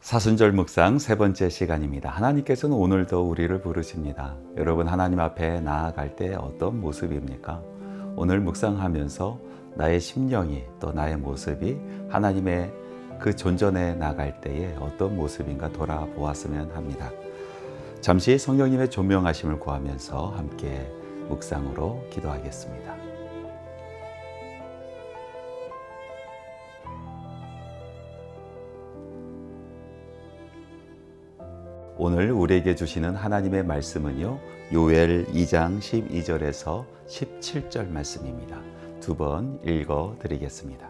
사순절 묵상 세 번째 시간입니다. 하나님께서는 오늘도 우리를 부르십니다. 여러분 하나님 앞에 나아갈 때 어떤 모습입니까? 오늘 묵상하면서 나의 심령이 또 나의 모습이 하나님의 그 존전에 나갈 때에 어떤 모습인가 돌아보았으면 합니다. 잠시 성령님의 조명하심을 구하면서 함께 묵상으로 기도하겠습니다. 오늘 우리에게 주시는 하나님의 말씀은요. 요엘 2장 12절에서 17절 말씀입니다. 두 번 읽어 드리겠습니다.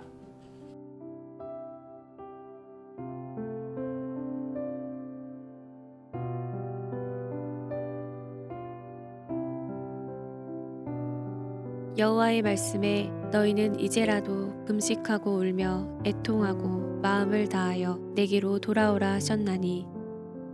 여호와의 말씀에 너희는 이제라도 금식하고 울며 애통하고 마음을 다하여 내게로 돌아오라 하셨나니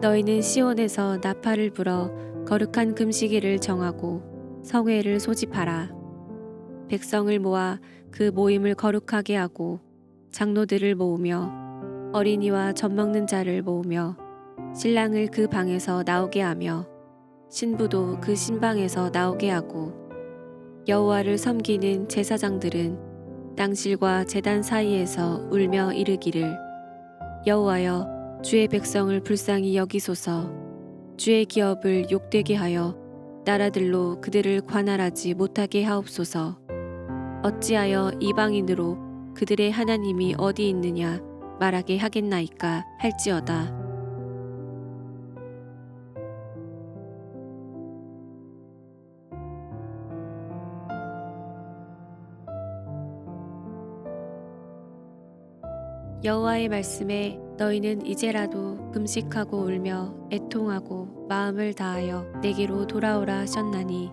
너희는 시온에서 나팔을 불어 거룩한 금식일을 정하고 성회를 소집하라. 백성을 모아 그 모임을 거룩하게 하고 장로들을 모으며 어린이와 젖 먹는 자를 모으며 신랑을 그 방에서 나오게 하며 신부도 그 신방에서 나오게 하고 여호와를 섬기는 제사장들은 땅실과 제단 사이에서 울며 이르기를 여호와여 주의 백성을 불쌍히 여기소서. 주의 기업을 욕되게 하여 나라들로 그들을 관할하지 못하게 하옵소서. 어찌하여 이방인으로 그들의 하나님이 어디 있느냐 말하게 하겠나이까 할지어다. 여호와의 말씀에 너희는 이제라도 금식하고 울며 애통하고 마음을 다하여 내게로 돌아오라 하셨나니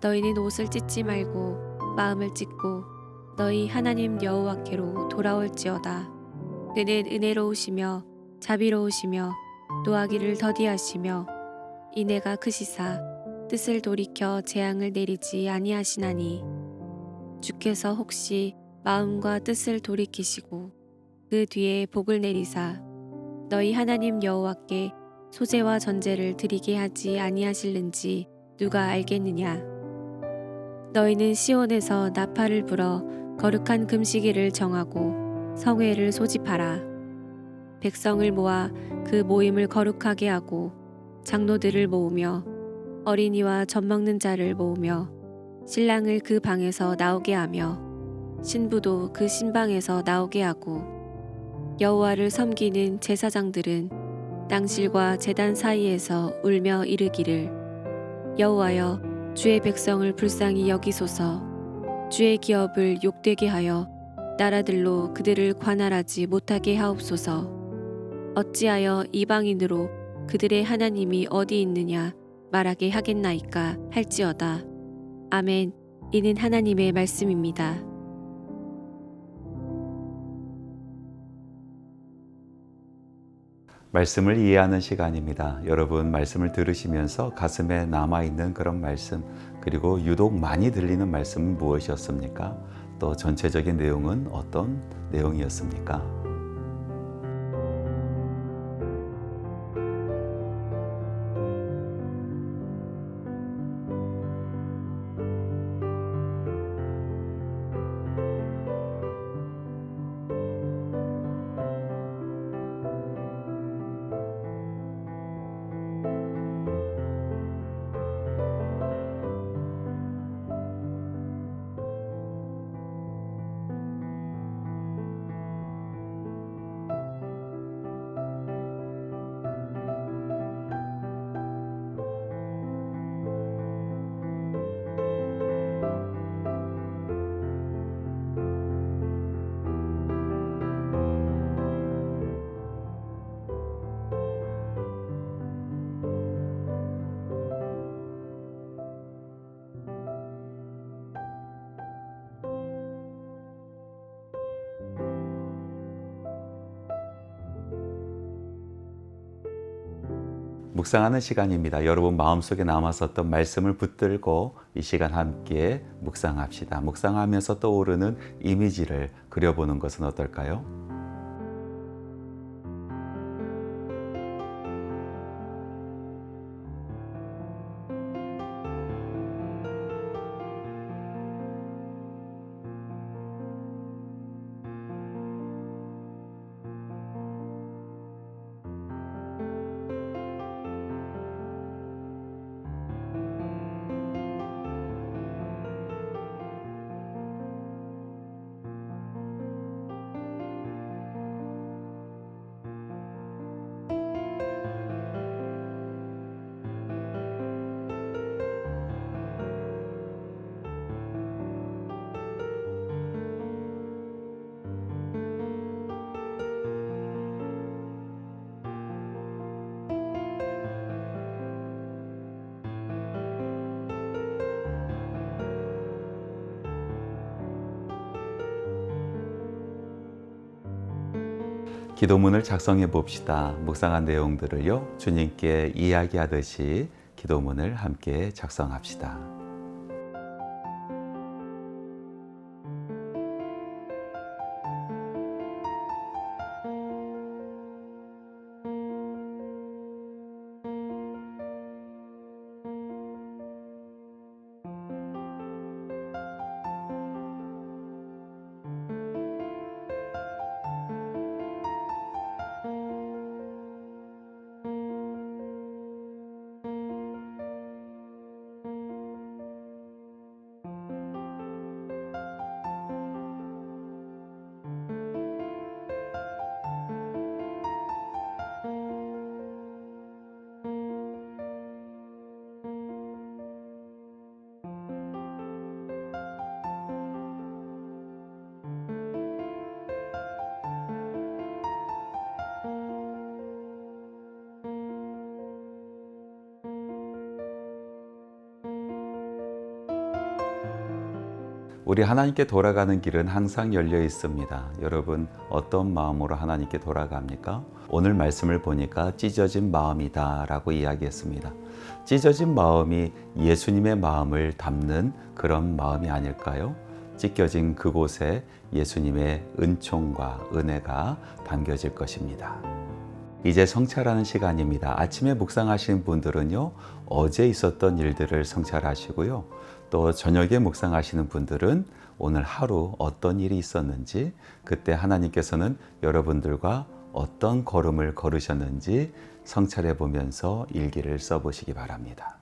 너희는 옷을 찢지 말고 마음을 찢고 너희 하나님 여호와께로 돌아올지어다. 그는 은혜로우시며 자비로우시며 노하기를 더디하시며 이내가 크시사 뜻을 돌이켜 재앙을 내리지 아니하시나니 주께서 혹시 마음과 뜻을 돌이키시고 그 뒤에 복을 내리사 너희 하나님 여호와께 소재와 전제를 드리게 하지 아니하실는지 누가 알겠느냐? 너희는 시온에서 나팔을 불어 거룩한 금식일을 정하고 성회를 소집하라. 백성을 모아 그 모임을 거룩하게 하고 장로들을 모으며 어린이와 젖 먹는 자를 모으며 신랑을 그 방에서 나오게 하며 신부도 그 신방에서 나오게 하고 여호와를 섬기는 제사장들은 땅실과 제단 사이에서 울며 이르기를 여호와여 주의 백성을 불쌍히 여기소서. 주의 기업을 욕되게 하여 나라들로 그들을 관할하지 못하게 하옵소서. 어찌하여 이방인으로 그들의 하나님이 어디 있느냐 말하게 하겠나이까 할지어다. 아멘. 이는 하나님의 말씀입니다. 말씀을 이해하는 시간입니다. 여러분 말씀을 들으시면서 가슴에 남아 있는 그런 말씀 그리고 유독 많이 들리는 말씀은 무엇이었습니까? 또 전체적인 내용은 어떤 내용이었습니까? 묵상하는 시간입니다. 여러분 마음속에 남았었던 말씀을 붙들고 이 시간 함께 묵상합시다. 묵상하면서 떠오르는 이미지를 그려보는 것은 어떨까요? 기도문을 작성해 봅시다. 묵상한 내용들을요, 주님께 이야기하듯이 기도문을 함께 작성합시다. 우리 하나님께 돌아가는 길은 항상 열려 있습니다. 여러분 어떤 마음으로 하나님께 돌아갑니까? 오늘 말씀을 보니까 찢어진 마음이다라고 이야기했습니다. 찢어진 마음이 예수님의 마음을 담는 그런 마음이 아닐까요? 찢겨진 그곳에 예수님의 은총과 은혜가 담겨질 것입니다. 이제 성찰하는 시간입니다. 아침에 묵상하시는 분들은요, 어제 있었던 일들을 성찰하시고요. 또 저녁에 묵상하시는 분들은 오늘 하루 어떤 일이 있었는지, 그때 하나님께서는 여러분들과 어떤 걸음을 걸으셨는지 성찰해 보면서 일기를 써보시기 바랍니다.